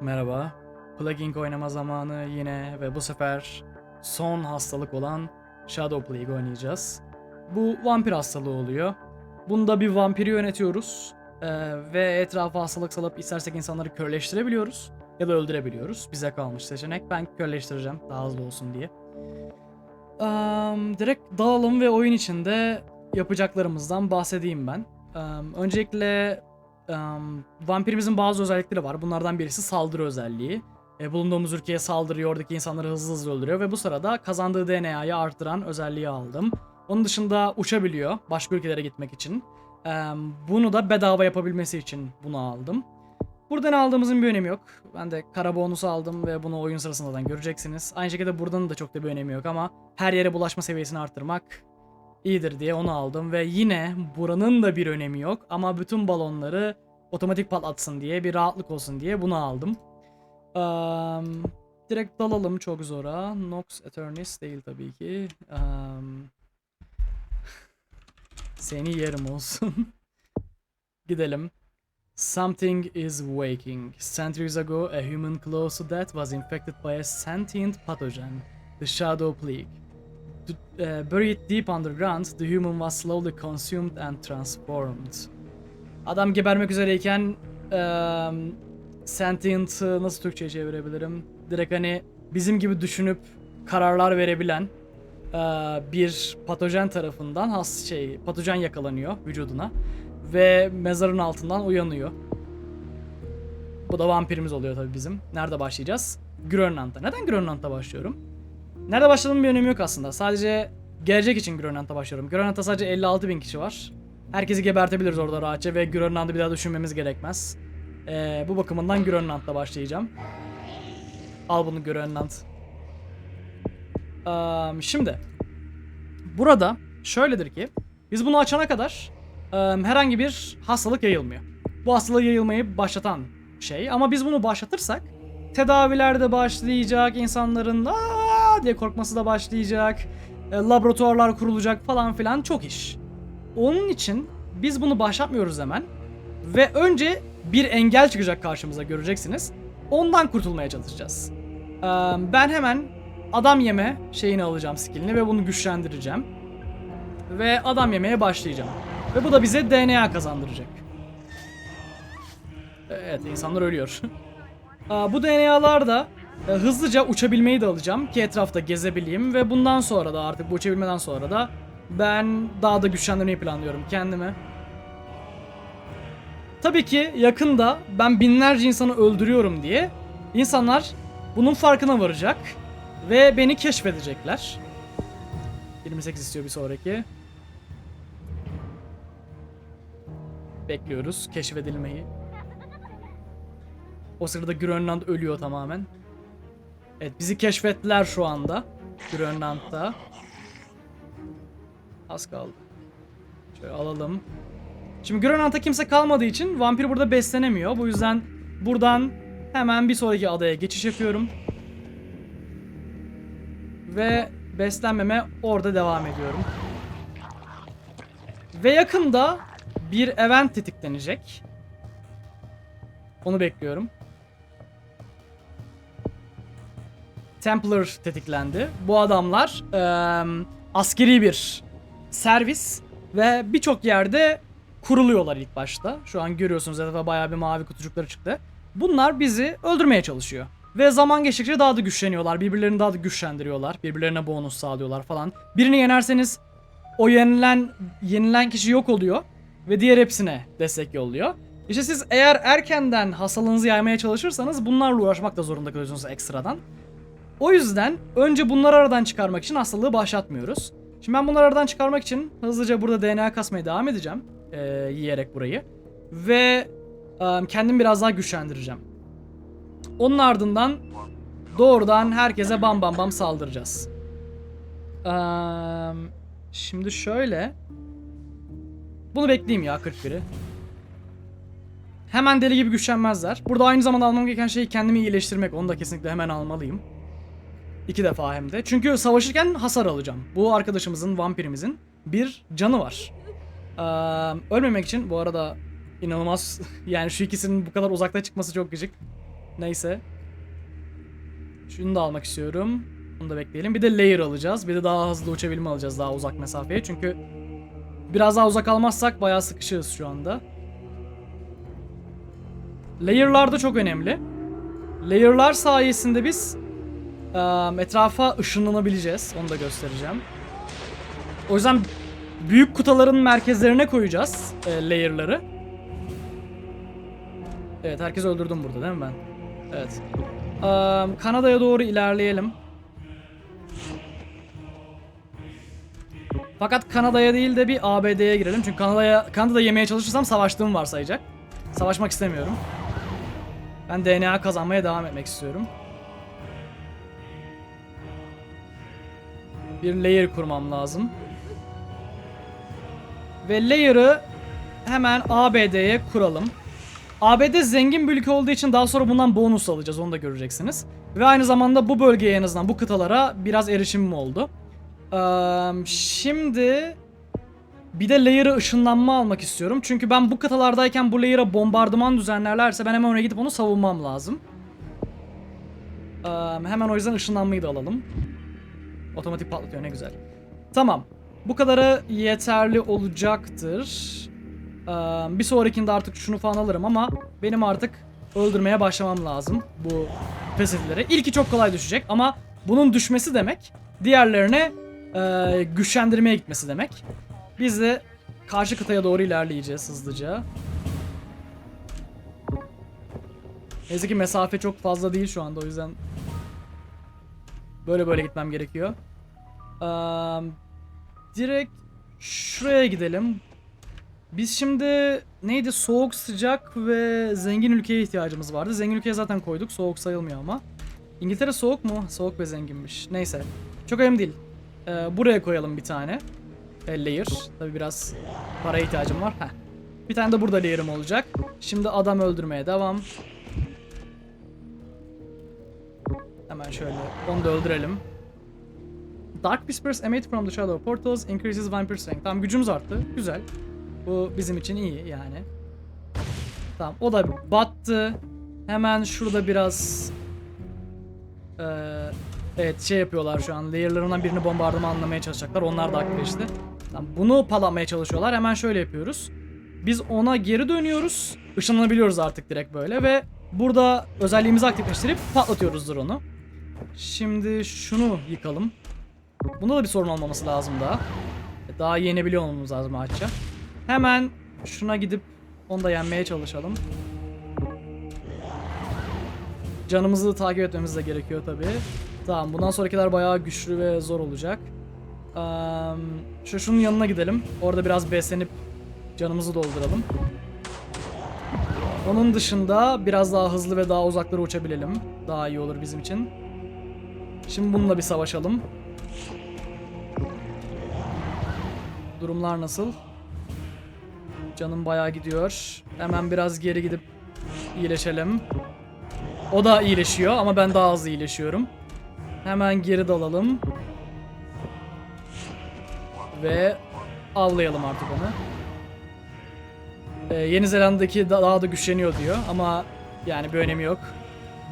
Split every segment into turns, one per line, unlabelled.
Merhaba. Plaguing oynama zamanı yine ve bu sefer son hastalık olan Shadow Plague oynayacağız. Bu vampir hastalığı oluyor. Bunda bir vampiri yönetiyoruz Ee, ve etrafa hastalık salıp istersek insanları körleştirebiliyoruz ya da öldürebiliyoruz. Bize kalmış seçenek. Ben körleştireceğim daha hızlı olsun diye. Am, direkt dalalım ve oyun içinde yapacaklarımızdan bahsedeyim ben. Am, öncelikle Em, vampirimizin bazı özellikleri var. Bunlardan birisi saldırı özelliği. E, bulunduğumuz ülkeye saldırıyor, oradaki insanları hızlı hızlı öldürüyor ve bu sırada kazandığı DNA'yı arttıran özelliği aldım. Onun dışında uçabiliyor başka ülkelere gitmek için. Em, bunu da bedava yapabilmesi için bunu aldım. Buradan aldığımızın bir önemi yok. Ben de kara bonusu aldım ve bunu oyun sırasında da göreceksiniz. Aynı şekilde buradan da çok da bir önemi yok ama her yere bulaşma seviyesini arttırmak iyidir diye onu aldım ve yine buranın da bir önemi yok ama bütün balonları otomatik patlatsın diye bir rahatlık olsun diye bunu aldım. Eee, direkt dalalım çok zora. Nox Eternis değil tabii ki. Eee, seni yerim olsun. Gidelim. Something is waking. Centuries ago, a human close to death was infected by a sentient pathogen, the Shadow Plague. Uh, buried deep underground, the human was slowly consumed and transformed. Adam gebermek üzereyken eee sentient'ı nasıl Türkçe'ye çevirebilirim? Direkt hani bizim gibi düşünüp kararlar verebilen eee, bir patojen tarafından has şey patojen yakalanıyor vücuduna ve mezarın altından uyanıyor. Bu da vampirimiz oluyor tabii bizim. Nerede başlayacağız? Grönland'da. Neden Grönland'da başlıyorum? Nerede başladığımın bir önemi yok aslında. Sadece gelecek için Grönland'a başlıyorum. Grönland'da sadece 56 bin kişi var. Herkesi gebertebiliriz orada rahatça ve Grönland'ı bir daha düşünmemiz gerekmez. Ee, bu bakımından Grönland'da başlayacağım. Al bunu Grönland. Eee, şimdi burada şöyledir ki biz bunu açana kadar eee, herhangi bir hastalık yayılmıyor. Bu hastalığı yayılmayı başlatan şey ama biz bunu başlatırsak tedaviler de başlayacak, insanların aa diye korkması da başlayacak, e, laboratuvarlar kurulacak falan filan çok iş. Onun için biz bunu başlatmıyoruz hemen ve önce bir engel çıkacak karşımıza göreceksiniz. Ondan kurtulmaya çalışacağız. Ee, ben hemen adam yeme şeyini alacağım skillini ve bunu güçlendireceğim. Ve adam yemeye başlayacağım. Ve bu da bize DNA kazandıracak. Evet insanlar ölüyor. Aa, bu DNA'lar da e, hızlıca uçabilmeyi de alacağım ki etrafta gezebileyim ve bundan sonra da artık bu uçabilmeden sonra da ben daha da güçlendirmeyi planlıyorum kendimi. Tabii ki yakında ben binlerce insanı öldürüyorum diye insanlar bunun farkına varacak ve beni keşfedecekler. 28 istiyor bir sonraki. Bekliyoruz keşfedilmeyi. O sırada Grönland ölüyor tamamen. Evet bizi keşfettiler şu anda. Grönland'da. Az kaldı. Şöyle alalım. Şimdi Grönland'da kimse kalmadığı için vampir burada beslenemiyor. Bu yüzden buradan hemen bir sonraki adaya geçiş yapıyorum. Ve beslenmeme orada devam ediyorum. Ve yakında bir event tetiklenecek. Onu bekliyorum. Templar tetiklendi. Bu adamlar eee, askeri bir servis ve birçok yerde kuruluyorlar ilk başta. Şu an görüyorsunuz etrafa bayağı bir mavi kutucukları çıktı. Bunlar bizi öldürmeye çalışıyor. Ve zaman geçtikçe daha da güçleniyorlar. Birbirlerini daha da güçlendiriyorlar. Birbirlerine bonus sağlıyorlar falan. Birini yenerseniz o yenilen yenilen kişi yok oluyor ve diğer hepsine destek yolluyor. İşte siz eğer erkenden hastalığınızı yaymaya çalışırsanız bunlarla uğraşmak da zorunda kalıyorsunuz ekstradan. O yüzden önce bunları aradan çıkarmak için hastalığı başlatmıyoruz. Şimdi ben bunları aradan çıkarmak için hızlıca burada DNA kasmaya devam edeceğim. Ee, yiyerek burayı. Ve e, kendimi biraz daha güçlendireceğim. Onun ardından doğrudan herkese bam bam bam saldıracağız. Ee, şimdi şöyle. Bunu bekleyeyim ya 41'i. Hemen deli gibi güçlenmezler. Burada aynı zamanda almam gereken şey kendimi iyileştirmek. Onu da kesinlikle hemen almalıyım. İki defa hem de. Çünkü savaşırken hasar alacağım. Bu arkadaşımızın, vampirimizin bir canı var. Ee, ölmemek için bu arada inanılmaz yani şu ikisinin bu kadar uzakta çıkması çok gıcık. Neyse. Şunu da almak istiyorum. Bunu da bekleyelim. Bir de layer alacağız. Bir de daha hızlı uçabilme alacağız daha uzak mesafeye. Çünkü biraz daha uzak almazsak bayağı sıkışığız şu anda. Layer'lar da çok önemli. Layer'lar sayesinde biz etrafa ışınlanabileceğiz. Onu da göstereceğim. O yüzden büyük kutuların merkezlerine koyacağız e, layer'ları. Evet herkes öldürdüm burada değil mi ben? Evet. Eee, Kanada'ya doğru ilerleyelim. Fakat Kanada'ya değil de bir ABD'ye girelim. Çünkü Kanada'ya Kanada yemeye çalışırsam savaştığımı varsayacak. Savaşmak istemiyorum. Ben DNA kazanmaya devam etmek istiyorum. Bir layer kurmam lazım. Ve layer'ı hemen ABD'ye kuralım. ABD zengin bir ülke olduğu için daha sonra bundan bonus alacağız onu da göreceksiniz. Ve aynı zamanda bu bölgeye en azından bu kıtalara biraz erişimim oldu. Eee, şimdi bir de layer'ı ışınlanma almak istiyorum. Çünkü ben bu kıtalardayken bu layer'a bombardıman düzenlerlerse ben hemen oraya gidip onu savunmam lazım. Eee, hemen o yüzden ışınlanmayı da alalım. Otomatik patlatıyor ne güzel. Tamam. Bu kadarı yeterli olacaktır. Eee, bir sonrakinde artık şunu falan alırım ama benim artık öldürmeye başlamam lazım bu fesifleri. İlki çok kolay düşecek ama bunun düşmesi demek diğerlerine eee, güçlendirmeye gitmesi demek. Biz de karşı kıtaya doğru ilerleyeceğiz hızlıca. Neyse ki mesafe çok fazla değil şu anda o yüzden böyle böyle gitmem gerekiyor. Eee, direkt şuraya gidelim. Biz şimdi neydi soğuk sıcak ve zengin ülkeye ihtiyacımız vardı. Zengin ülkeye zaten koyduk soğuk sayılmıyor ama. İngiltere soğuk mu? Soğuk ve zenginmiş. Neyse. Çok önemli değil. Ee, buraya koyalım bir tane. E, layer. Tabi biraz paraya ihtiyacım var. Heh. Bir tane de burada layer'ım olacak. Şimdi adam öldürmeye devam. Hemen şöyle onu da öldürelim. Dark Whispers emit from the shadow portals increases vampire strength. Tamam gücümüz arttı. Güzel. Bu bizim için iyi yani. Tamam o da battı. Hemen şurada biraz eee, evet şey yapıyorlar şu an. Layer'larından birini bombardıman anlamaya çalışacaklar. Onlar da aktifleşti. Tamam, bunu palamaya çalışıyorlar. Hemen şöyle yapıyoruz. Biz ona geri dönüyoruz. Işınlanabiliyoruz artık direkt böyle ve burada özelliğimizi aktifleştirip patlatıyoruz drone'u. Şimdi şunu yıkalım. Bunda da bir sorun olmaması lazım daha. Daha yenebiliyor olmamız lazım ağaçça. Hemen şuna gidip onu da yenmeye çalışalım. Canımızı takip etmemiz de gerekiyor tabi. Tamam bundan sonrakiler bayağı güçlü ve zor olacak. Eee, şu şunun yanına gidelim. Orada biraz beslenip canımızı dolduralım. Onun dışında biraz daha hızlı ve daha uzaklara uçabilelim. Daha iyi olur bizim için. Şimdi bununla bir savaşalım. Durumlar nasıl? Canım bayağı gidiyor. Hemen biraz geri gidip iyileşelim. O da iyileşiyor ama ben daha hızlı iyileşiyorum. Hemen geri dalalım. Ve avlayalım artık onu. Ee, Yeni Zelanda'daki da- daha da güçleniyor diyor ama yani bir önemi yok.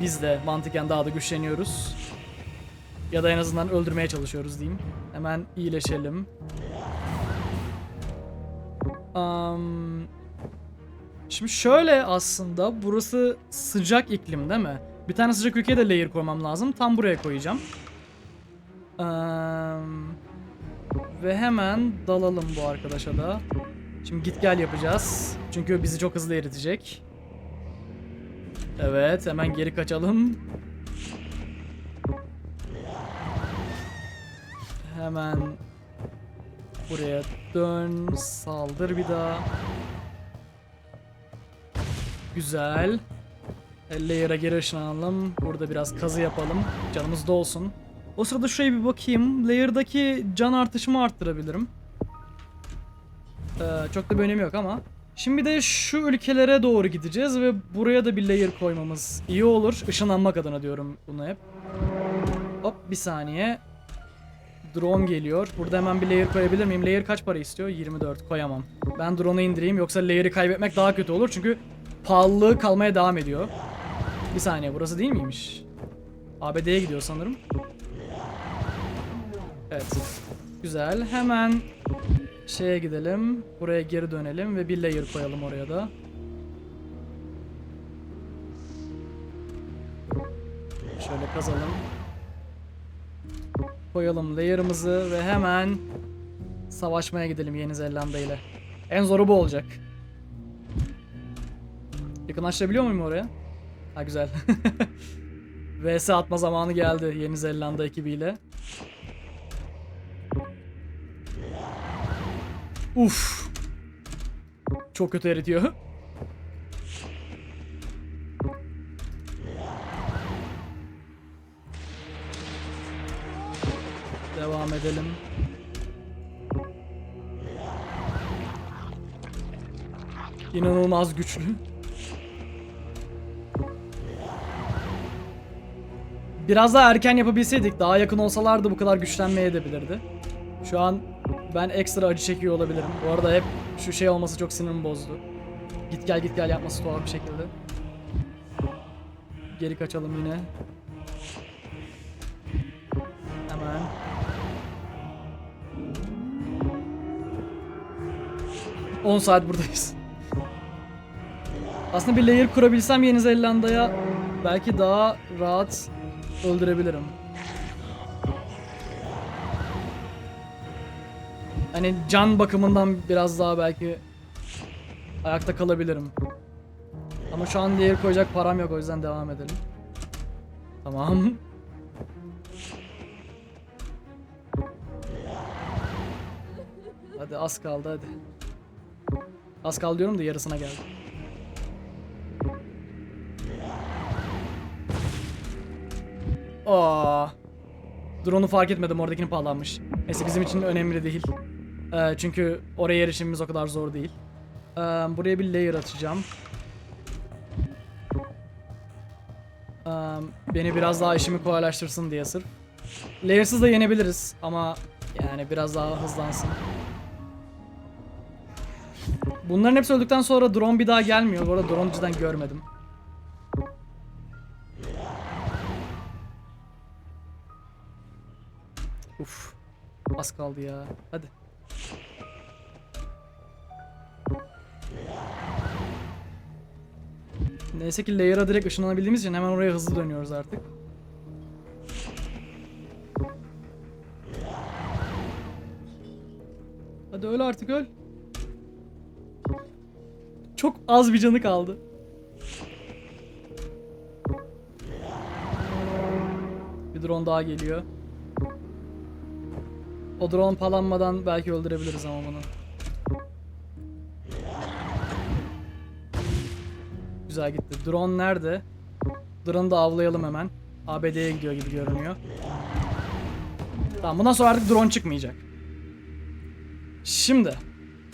Biz de mantıken daha da güçleniyoruz. Ya da en azından öldürmeye çalışıyoruz diyeyim. Hemen iyileşelim. Am, şimdi şöyle aslında burası sıcak iklim değil mi? Bir tane sıcak ülkeye de layer koymam lazım. Tam buraya koyacağım. Am, ve hemen dalalım bu arkadaşa da. Şimdi git gel yapacağız. Çünkü bizi çok hızlı eritecek. Evet hemen geri kaçalım. Hemen buraya dön, saldır bir daha. Güzel. Layer'a geri ışınlanalım. Burada biraz kazı yapalım. Canımız dolsun. O sırada şuraya bir bakayım. Layer'daki can artışımı arttırabilirim. Ee, çok da bir önemi yok ama. Şimdi de şu ülkelere doğru gideceğiz ve buraya da bir layer koymamız iyi olur. Işınlanmak adına diyorum bunu hep. Hop bir saniye. Drone geliyor. Burada hemen bir layer koyabilir miyim? Layer kaç para istiyor? 24 koyamam. Ben drone'u indireyim yoksa layer'ı kaybetmek daha kötü olur çünkü pahalılığı kalmaya devam ediyor. Bir saniye burası değil miymiş? ABD'ye gidiyor sanırım. Evet. Güzel. Hemen şeye gidelim. Buraya geri dönelim ve bir layer koyalım oraya da. Şöyle kazalım. Koyalım layer'ımızı ve hemen savaşmaya gidelim Yeni Zelanda ile. En zoru bu olacak. Yakınlaştırabiliyor muyum oraya? Ha güzel. VS atma zamanı geldi Yeni Zelanda ekibiyle. Uf. Çok kötü eritiyor. edelim. İnanılmaz güçlü. Biraz daha erken yapabilseydik, daha yakın olsalardı bu kadar güçlenmeye edebilirdi. Şu an ben ekstra acı çekiyor olabilirim. Bu arada hep şu şey olması çok sinirimi bozdu. Git gel git gel yapması tuhaf bir şekilde. Geri kaçalım yine. ...10 saat buradayız. Aslında bir layer kurabilsem Yeni Zelanda'ya... ...belki daha rahat öldürebilirim. Hani can bakımından biraz daha belki ayakta kalabilirim. Ama şu an diğer koyacak param yok o yüzden devam edelim. Tamam. Hadi az kaldı hadi. Az kaldı diyorum da yarısına geldi. Aa. Drone'u fark etmedim oradakini pahalanmış. Neyse bizim için önemli değil. Ee, çünkü oraya erişimimiz o kadar zor değil. Ee, buraya bir layer açacağım. Ee, beni biraz daha işimi kolaylaştırsın diye sırf. Layersız da yenebiliriz ama yani biraz daha hızlansın. Bunların hepsi öldükten sonra drone bir daha gelmiyor. Bu arada drone cidden görmedim. Uf. Az kaldı ya. Hadi. Neyse ki layer'a direkt ışınlanabildiğimiz için hemen oraya hızlı dönüyoruz artık. Hadi öl artık öl. Çok az bir canı kaldı. Bir drone daha geliyor. O drone palanmadan belki öldürebiliriz ama bunu. Güzel gitti. Drone nerede? Drone'u da avlayalım hemen. ABD'ye gidiyor gibi görünüyor. Tamam bundan sonra artık drone çıkmayacak. Şimdi.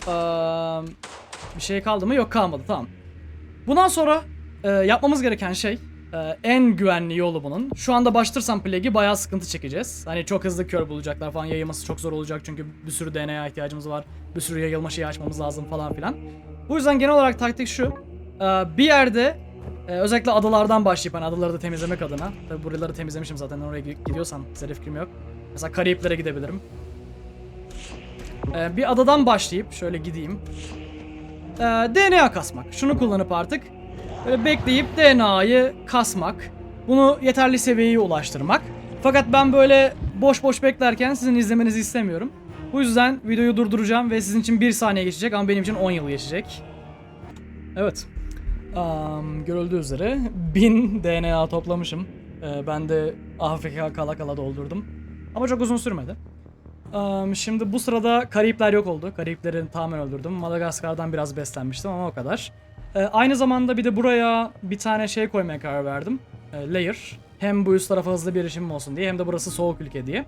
eee, bir şey kaldı mı? Yok kalmadı tamam. Bundan sonra e, yapmamız gereken şey e, en güvenli yolu bunun. Şu anda başlatırsam Plague'i bayağı sıkıntı çekeceğiz. Hani çok hızlı kör bulacaklar falan yayılması çok zor olacak çünkü bir sürü DNA ihtiyacımız var. Bir sürü yayılma şeyi açmamız lazım falan filan. Bu yüzden genel olarak taktik şu. E, bir yerde e, özellikle adalardan başlayıp hani adaları da temizlemek adına. Tabi buraları temizlemişim zaten oraya gidiyorsam size fikrim yok. Mesela Karayipler'e gidebilirim. E, bir adadan başlayıp şöyle gideyim. Ee, DNA kasmak. Şunu kullanıp artık böyle bekleyip DNA'yı kasmak. Bunu yeterli seviyeye ulaştırmak. Fakat ben böyle boş boş beklerken sizin izlemenizi istemiyorum. Bu yüzden videoyu durduracağım ve sizin için bir saniye geçecek ama benim için 10 yıl geçecek. Evet. Am, görüldüğü üzere 1000 DNA toplamışım. Ee, ben de AFK kala kala doldurdum. Ama çok uzun sürmedi. Am, şimdi bu sırada Karayipler yok oldu. Karayipleri tamamen öldürdüm. Madagaskar'dan biraz beslenmiştim ama o kadar. Ee, aynı zamanda bir de buraya bir tane şey koymaya karar verdim. Ee, layer. Hem bu üst tarafa hızlı bir erişimim olsun diye hem de burası soğuk ülke diye.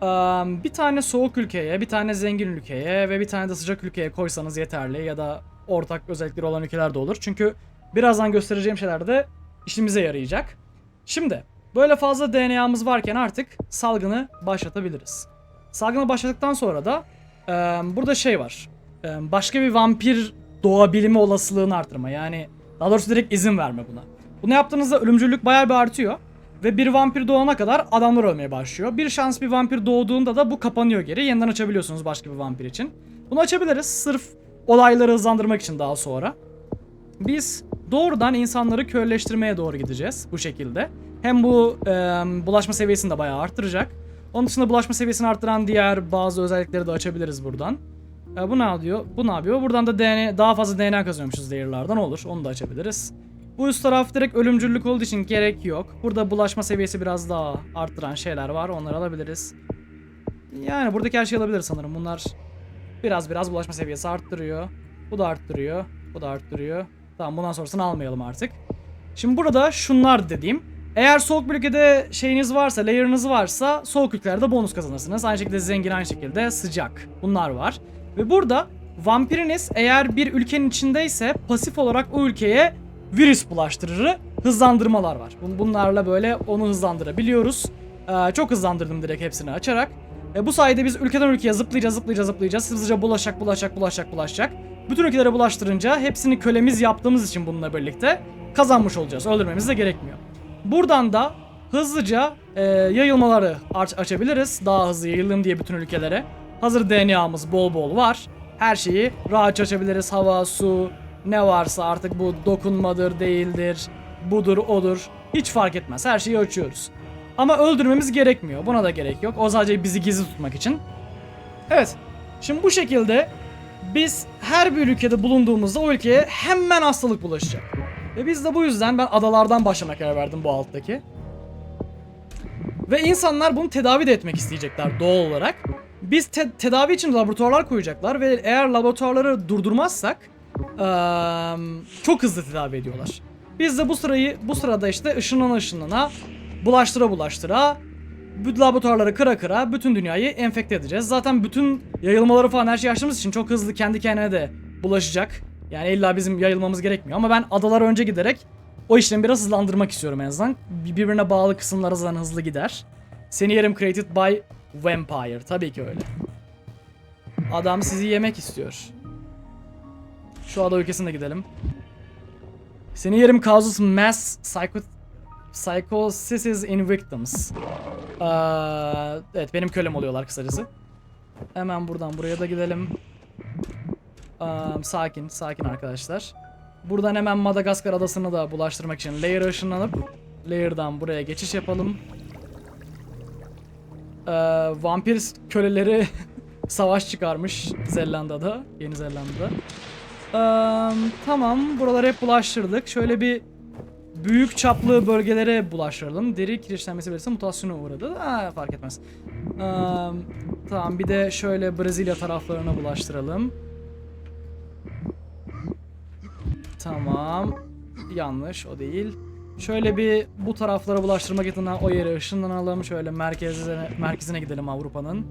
Am, bir tane soğuk ülkeye, bir tane zengin ülkeye ve bir tane de sıcak ülkeye koysanız yeterli ya da ortak özellikleri olan ülkeler de olur. Çünkü birazdan göstereceğim şeyler de işimize yarayacak. Şimdi böyle fazla DNA'mız varken artık salgını başlatabiliriz. Salgını başladıktan sonra da e, burada şey var. E, başka bir vampir doğabilme olasılığını artırma. Yani daha doğrusu direkt izin verme buna. Bunu yaptığınızda ölümcüllük bayağı bir artıyor. Ve bir vampir doğana kadar adamlar ölmeye başlıyor. Bir şans bir vampir doğduğunda da bu kapanıyor geri. Yeniden açabiliyorsunuz başka bir vampir için. Bunu açabiliriz sırf olayları hızlandırmak için daha sonra. Biz doğrudan insanları köleleştirmeye doğru gideceğiz bu şekilde. Hem bu e, bulaşma seviyesini de bayağı arttıracak. Onun dışında bulaşma seviyesini arttıran diğer bazı özellikleri de açabiliriz buradan. E, bu ne yapıyor? Bu ne yapıyor? Buradan da DNA, daha fazla DNA kazanıyormuşuz layer'lardan olur. Onu da açabiliriz. Bu üst taraf direkt ölümcüllük olduğu için gerek yok. Burada bulaşma seviyesi biraz daha arttıran şeyler var. Onları alabiliriz. Yani buradaki her şeyi alabiliriz sanırım. Bunlar biraz biraz bulaşma seviyesi arttırıyor. Bu da arttırıyor. Bu da arttırıyor. Tamam bundan sonrasını almayalım artık. Şimdi burada şunlar dediğim. Eğer soğuk bir ülkede şeyiniz varsa, layer'ınız varsa soğuk ülkelerde bonus kazanırsınız. Aynı şekilde zengin aynı şekilde sıcak. Bunlar var. Ve burada vampiriniz eğer bir ülkenin içindeyse pasif olarak o ülkeye virüs bulaştırır hızlandırmalar var. Bun- Bunlarla böyle onu hızlandırabiliyoruz. Ee, çok hızlandırdım direkt hepsini açarak. E, bu sayede biz ülkeden ülkeye zıplayacağız, zıplayacağız, zıplayacağız. Hızlıca bulaşacak, bulaşacak, bulaşacak, bulaşacak. Bütün ülkelere bulaştırınca hepsini kölemiz yaptığımız için bununla birlikte kazanmış olacağız. Öldürmemiz de gerekmiyor. Buradan da hızlıca e, yayılmaları aç- açabiliriz. Daha hızlı yayılalım diye bütün ülkelere. Hazır DNA'mız bol bol var. Her şeyi rahatça açabiliriz. Hava, su, ne varsa artık bu dokunmadır, değildir, budur, odur. Hiç fark etmez. Her şeyi açıyoruz. Ama öldürmemiz gerekmiyor. Buna da gerek yok. O sadece bizi gizli tutmak için. Evet. Şimdi bu şekilde biz her bir ülkede bulunduğumuzda o ülkeye hemen hastalık bulaşacak. Ve biz de bu yüzden ben adalardan başlamaya karar verdim bu alttaki. Ve insanlar bunu tedavi de etmek isteyecekler doğal olarak. Biz te- tedavi için laboratuvarlar koyacaklar ve eğer laboratuvarları durdurmazsak eee, çok hızlı tedavi ediyorlar. Biz de bu sırayı bu sırada işte ışınlana ışınlana bulaştıra bulaştıra bu laboratuvarları kıra kıra bütün dünyayı enfekte edeceğiz. Zaten bütün yayılmaları falan her şeyi açtığımız için çok hızlı kendi kendine de bulaşacak. Yani illa bizim yayılmamız gerekmiyor ama ben adalara önce giderek o işlemi biraz hızlandırmak istiyorum en azından. Birbirine bağlı kısımlar zaten hızlı gider. Seni yerim created by vampire. Tabii ki öyle. Adam sizi yemek istiyor. Şu ada ülkesine gidelim. Seni yerim causes mass psycho psychosis in victims. Aa, evet benim kölem oluyorlar kısacası. Hemen buradan buraya da gidelim. Aa, sakin, sakin arkadaşlar. Buradan hemen Madagaskar adasını da bulaştırmak için layer ışınlanıp layer'dan buraya geçiş yapalım. Ee, vampir köleleri savaş çıkarmış Zelanda'da, Yeni Zelanda'da. Ee, tamam, buraları hep bulaştırdık. Şöyle bir büyük çaplı bölgelere bulaştıralım. Deri kireçlenmesi verirse mutasyona uğradı. Ha, fark etmez. Ee, tamam, bir de şöyle Brezilya taraflarına bulaştıralım. Tamam. Yanlış o değil. Şöyle bir bu taraflara bulaştırmak adına o yere ışınlanalım. Şöyle merkezine, merkezine gidelim Avrupa'nın.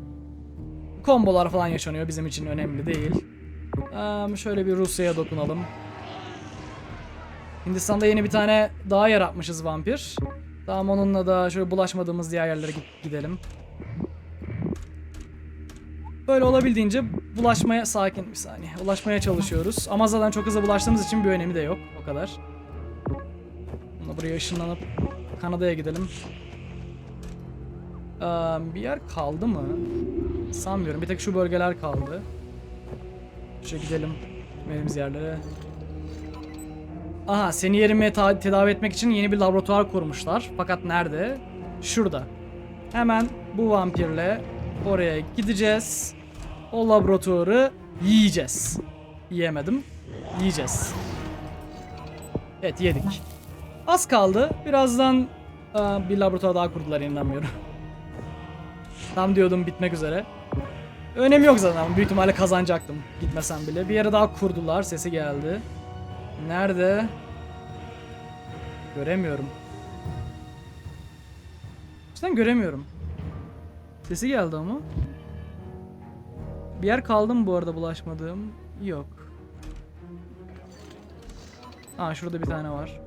Kombolar falan yaşanıyor bizim için önemli değil. Eee, şöyle bir Rusya'ya dokunalım. Hindistan'da yeni bir tane daha yaratmışız vampir. Tamam onunla da şöyle bulaşmadığımız diğer yerlere gidelim. Böyle olabildiğince bulaşmaya sakin bir saniye. Ulaşmaya çalışıyoruz. Ama zaten çok hızlı bulaştığımız için bir önemi de yok. O kadar. Bunu buraya ışınlanıp Kanada'ya gidelim. Ee, bir yer kaldı mı? Sanmıyorum. Bir tek şu bölgeler kaldı. Şöyle gidelim. Gitmediğimiz yerlere. Aha seni yerime tedavi etmek için yeni bir laboratuvar kurmuşlar. Fakat nerede? Şurada. Hemen bu vampirle oraya gideceğiz. O laboratuvarı yiyeceğiz. Yiyemedim. Yiyeceğiz. Evet yedik. Az kaldı. Birazdan aa, bir laboratuvar daha kurdular inanmıyorum. Tam diyordum bitmek üzere. Önemi yok zaten büyük ihtimalle kazanacaktım gitmesem bile. Bir yere daha kurdular. Sesi geldi. Nerede? Göremiyorum. Cidden göremiyorum. Sesi geldi ama. Bir yer kaldı mı bu arada bulaşmadığım? Yok. Aa şurada bir tane var.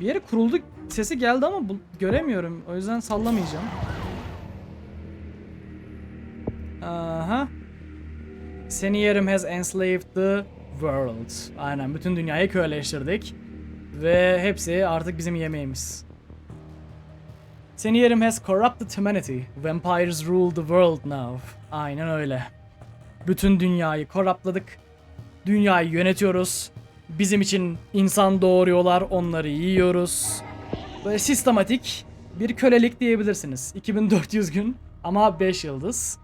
Bir yere kuruldu sesi geldi ama göremiyorum. O yüzden sallamayacağım. Aha. Seni yerim has enslaved the world. Aynen bütün dünyayı köleleştirdik. Ve hepsi artık bizim yemeğimiz. Seniyerim has corrupted humanity. Vampires rule the world now. Aynen öyle. Bütün dünyayı korruptladık. Dünyayı yönetiyoruz. Bizim için insan doğuruyorlar, onları yiyoruz. Böyle sistematik bir kölelik diyebilirsiniz. 2400 gün ama 5 yıldız.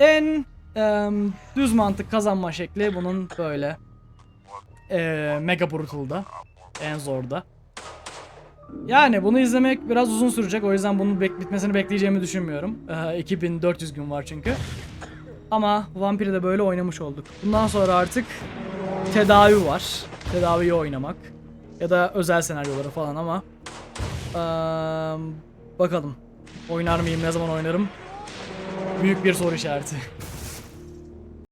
En em, düz mantık kazanma şekli bunun böyle. Eee Mega Brutal'da. En zorda. Yani bunu izlemek biraz uzun sürecek. O yüzden bunun bek- bitmesini bekleyeceğimi düşünmüyorum. Ee, 2400 gün var çünkü. Ama Vampir'i de böyle oynamış olduk. Bundan sonra artık tedavi var. Tedaviyi oynamak. Ya da özel senaryoları falan ama eee, bakalım. Oynar mıyım? Ne zaman oynarım? Büyük bir soru işareti.